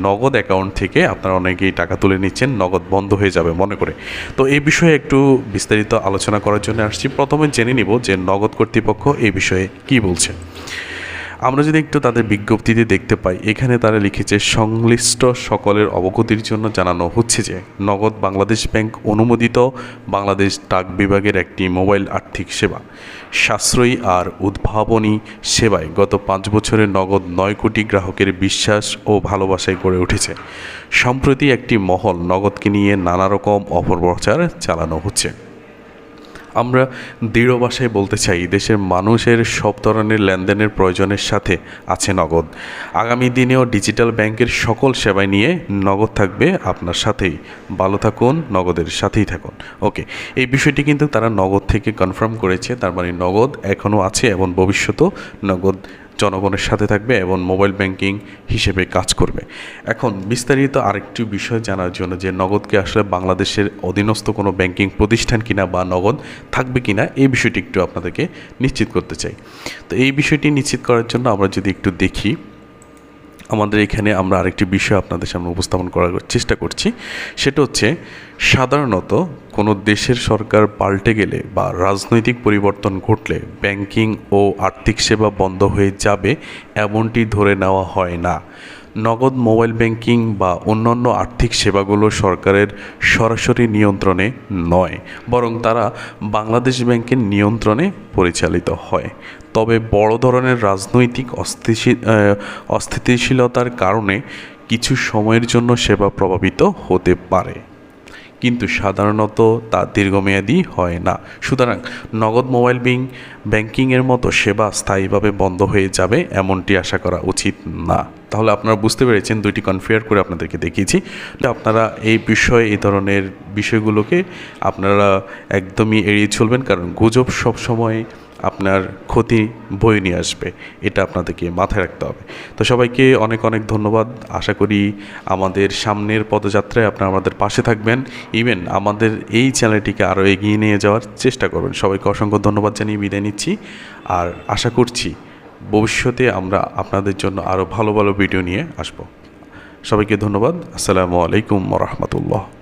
নগদ অ্যাকাউন্ট থেকে আপনারা অনেকেই টাকা তুলে নিচ্ছেন, নগদ বন্ধ হয়ে যাবে মনে করে। তো এই বিষয়ে একটু বিস্তারিত আলোচনা করার জন্য আসছি। প্রথমে জেনে নিব যে নগদ কর্তৃপক্ষ এই বিষয়ে কি বলছে। আমরা যদি একটু তাদের বিজ্ঞপ্তিতে দেখতে পাই, এখানে তারা লিখেছে, সংশ্লিষ্ট সকলের অবগতির জন্য জানানো হচ্ছে যে, নগদ বাংলাদেশ ব্যাংক অনুমোদিত বাংলাদেশ ডাক বিভাগের একটি মোবাইল আর্থিক সেবা, সাশ্রয়ী আর উদ্ভাবনী সেবায় গত পাঁচ বছরে নগদ নয় কোটি গ্রাহকের বিশ্বাস ও ভালোবাসায় গড়ে উঠেছে। সম্প্রতি একটি মহল নগদকে নিয়ে নানা রকম অপপ্রচার চালানো হচ্ছে। আমরা দৃঢ় ভাষায় বলতে চাই, দেশের মানুষের সব ধরনের লেনদেনের প্রয়োজনের সাথে আছে নগদ। আগামী দিনেও ডিজিটাল ব্যাংকের সকল সেবায় নিয়ে নগদ থাকবে আপনার সাথেই। ভালো থাকুন, নগদের সাথেই থাকুন। ওকে, এই বিষয়টি কিন্তু তারা নগদ থেকে কনফার্ম করেছে, তার মানে নগদ এখনও আছে এবং ভবিষ্যতেও নগদ জনগণের সাথে থাকবে এবং মোবাইল ব্যাংকিং হিসেবে কাজ করবে। এখন বিস্তারিত আরেকটি বিষয় জানার জন্য যে নগদকে আসলে বাংলাদেশের অধীনস্থ কোনো ব্যাংকিং প্রতিষ্ঠান কিনা বা নগদ থাকবে কিনা, এই বিষয়টি একটু আপনাদেরকে নিশ্চিত করতে চাই। তো এই বিষয়টি নিশ্চিত করার জন্য আমরা যদি একটু দেখি আমাদের এখানে আমরা আরেকটি বিষয় আপনাদের সামনে উপস্থাপন করার চেষ্টা করছি। সেটা হচ্ছে, সাধারণত কোনো দেশের সরকার পাল্টে গেলে বা রাজনৈতিক পরিবর্তন ঘটলে ব্যাংকিং ও আর্থিক সেবা বন্ধ হয়ে যাবে, এমনটি ধরে নেওয়া হয় না। নগদ মোবাইল ব্যাংকিং বা অন্যান্য আর্থিক সেবাগুলো সরকারের সরাসরি নিয়ন্ত্রণে নয়, বরং তারা বাংলাদেশ ব্যাংকের নিয়ন্ত্রণে পরিচালিত হয়। তবে বড় ধরনের রাজনৈতিক অস্থিতিশীলতার কারণে কিছু সময়ের জন্য সেবা প্রভাবিত হতে পারে। কিন্তু সাধারণত তা দীর্ঘমেয়াদী হয় না। সুতরাং নগদ মোবাইল বিং, ব্যাংকিংয়ের মতো সেবা স্থায়ীভাবে বন্ধ হয়ে যাবে এমনটি আশা করা উচিত না। তাহলে আপনারা বুঝতে পেরেছেন দুইটি কনফিয়ার করে আপনাদেরকে দেখিয়েছি। আপনারা এই বিষয়ে, এই ধরনের বিষয়গুলোকে আপনারা একদমই এড়িয়ে চলবেন, কারণ গুজব সবসময় আপনার ক্ষতি বয়ে নিয়ে আসবে। এটা আপনাদেরকে মাথায় রাখতে হবে। তো সবাইকে অনেক অনেক ধন্যবাদ। আশা করি আমাদের সামনের পদযাত্রায় আপনারা আমাদের পাশে থাকবেন। ইভেন আমাদের এই চ্যানেলটিকে আরও এগিয়ে নিয়ে যাওয়ার চেষ্টা করবেন। সবাইকে অসংখ্য ধন্যবাদ জানিয়ে বিদায় নিচ্ছি। আর আশা করছি ভবিষ্যতে আমরা আপনাদের জন্য আরও ভালো ভালো ভিডিও নিয়ে আসব। সবাইকে ধন্যবাদ। আসসালামু আলাইকুম রহমতুল্লাহ।